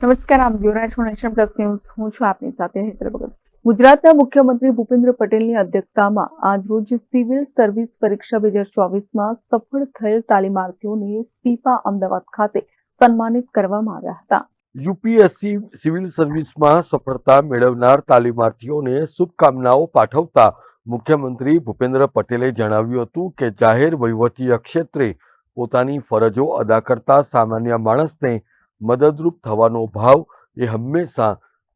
નમસ્કાર આપ છો નેશન પ્લસ ન્યૂઝ. હું છું આપની સાથે હેતર ભગત. ગુજરાતના મુખ્યમંત્રી ભૂપેન્દ્ર પટેલની અધ્યક્ષતામાં આજરોજ સિવિલ સર્વિસ પરીક્ષા બે હજાર ચોવીસમાં સફળ થયેલ તાલીમાર્થીઓને સ્પીપા અમદાવાદ ખાતે સન્માનિત કરવામાં આવ્યા હતા. યુપીએસસી સિવિલ સર્વિસમાં સફળતા મેળવનાર તાલીમાર્થીઓને શુભકામનાઓ પાઠવતા મુખ્યમંત્રી ભૂપેન્દ્ર પટેલે જણાવ્યું હતું કે જાહેર વહીવટીય ક્ષેત્રે પોતાની ફરજો અદા કરતા સામાન્ય માણસને મદદરૂપ થવાનો ભાવ એ હંમેશા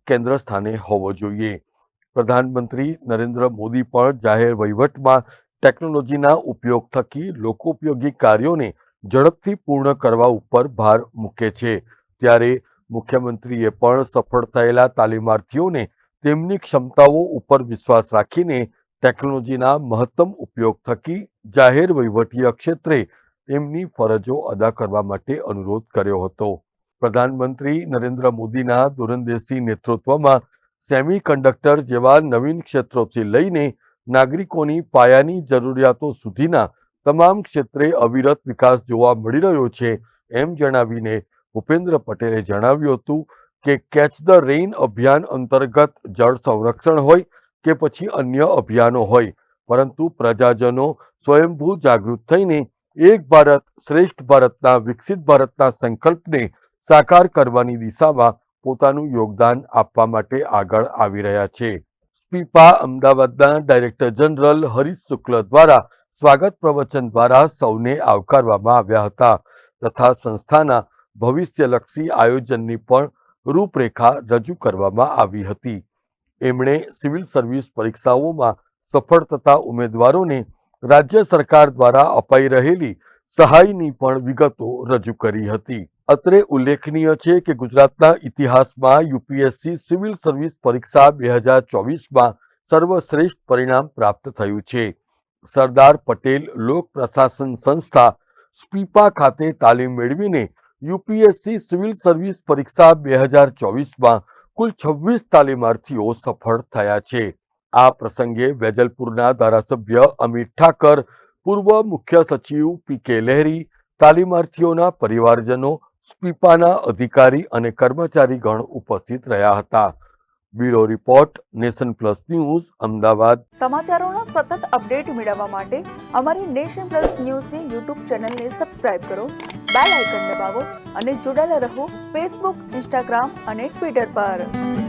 કેન્દ્ર સ્થાને હોવો જોઈએ. પ્રધાનમંત્રી નરેન્દ્ર મોદી પણ જાહેર વહીવટમાં ટેકનોલોજીના ઉપયોગ થકી લોકોપયોગી કાર્યોને ઝડપથી પૂર્ણ કરવા ઉપર ભાર મૂકે છે. ત્યારે મુખ્યમંત્રીએ પણ સફળ થયેલા તાલીમાર્થીઓને તેમની ક્ષમતાઓ ઉપર વિશ્વાસ રાખીને ટેકનોલોજીના મહત્તમ ઉપયોગ થકી જાહેર વહીવટીય ક્ષેત્રે તેમની ફરજો અદા કરવા માટે અનુરોધ કર્યો હતો. પ્રધાનમંત્રી નરેન્દ્ર મોદીના દૂરંદેશી નેતૃત્વમાં સેમી કંડક્ટર જેવા નવીન ક્ષેત્રોથી લઈને નાગરિકોની પાયાની જરૂરિયાતો સુધીના તમામ ક્ષેત્રે અવિરત વિકાસ જોવા મળી રહ્યો છે એમ જણાવીને ભૂપેન્દ્ર પટેલે જણાવ્યું હતું કે કેચ ધ રેઇન અભિયાન અંતર્ગત જળ સંરક્ષણ હોય કે પછી અન્ય અભિયાનો હોય, પરંતુ પ્રજાજનો સ્વયંભૂ જાગૃત થઈને એક ભારત શ્રેષ્ઠ ભારતના વિકસિત ભારતના સંકલ્પને સાકાર કરવાની દિશામાં પોતાનું યોગદાન આપવા માટે આગળ આવી રહ્યા છે. સ્પીપા અમદાવાદના ડાયરેક્ટર જનરલ હરીશ શુક્લ દ્વારા સ્વાગત પ્રવચન દ્વારા સૌને આવકારવામાં આવ્યા હતા તથા સંસ્થાના ભવિષ્યલક્ષી આયોજનની પણ રૂપરેખા રજૂ કરવામાં આવી હતી. એમણે સિવિલ સર્વિસ પરીક્ષાઓમાં સફળ થતા ઉમેદવારોને રાજ્ય સરકાર દ્વારા અપાઈ રહેલી સહાયની પણ વિગતો રજૂ કરી હતી. અત્રે ઉલ્લેખનીય છે કે ગુજરાતના ઇતિહાસમાં યુપીએસસી સિવિલ સર્વિસ પરીક્ષા બે હજાર ચોવીસમાં સર્વશ્રેષ્ઠ પરિણામ પ્રાપ્ત થયું છે. સરદાર પટેલ લોક પ્રશાસન સંસ્થા સ્પીપા ખાતે તાલીમ મેળવીને યુપીએસસી સિવિલ સર્વિસ પરીક્ષા બે હજાર ચોવીસમાં કુલ છવ્વીસ તાલીમાર્થીઓ સફળ થયા છે. આ પ્રસંગે વેજલપુરના ધારાસભ્ય અમિત ઠાકર, પૂર્વ મુખ્ય સચિવ પી કે લહેરી, તાલીમાર્થીઓના પરિવારજનો સ્પીપાના અધિકારી અને કર્મચારીગણ ઉપસ્થિત રહ્યા હતા. Bureau report, nation plus news, Ahmedabad. સમાચારોના સતત અપડેટ મેળવવા માટે અમારી નેશન પ્લસ ન્યૂઝની યુટ્યુબ ચેનલને સબસ્ક્રાઇબ કરો, બેલ આઇકન દબાવો અને જોડાયેલા રહો ફેસબુક, ઇન્સ્ટાગ્રામ અને ટ્વિટર પર.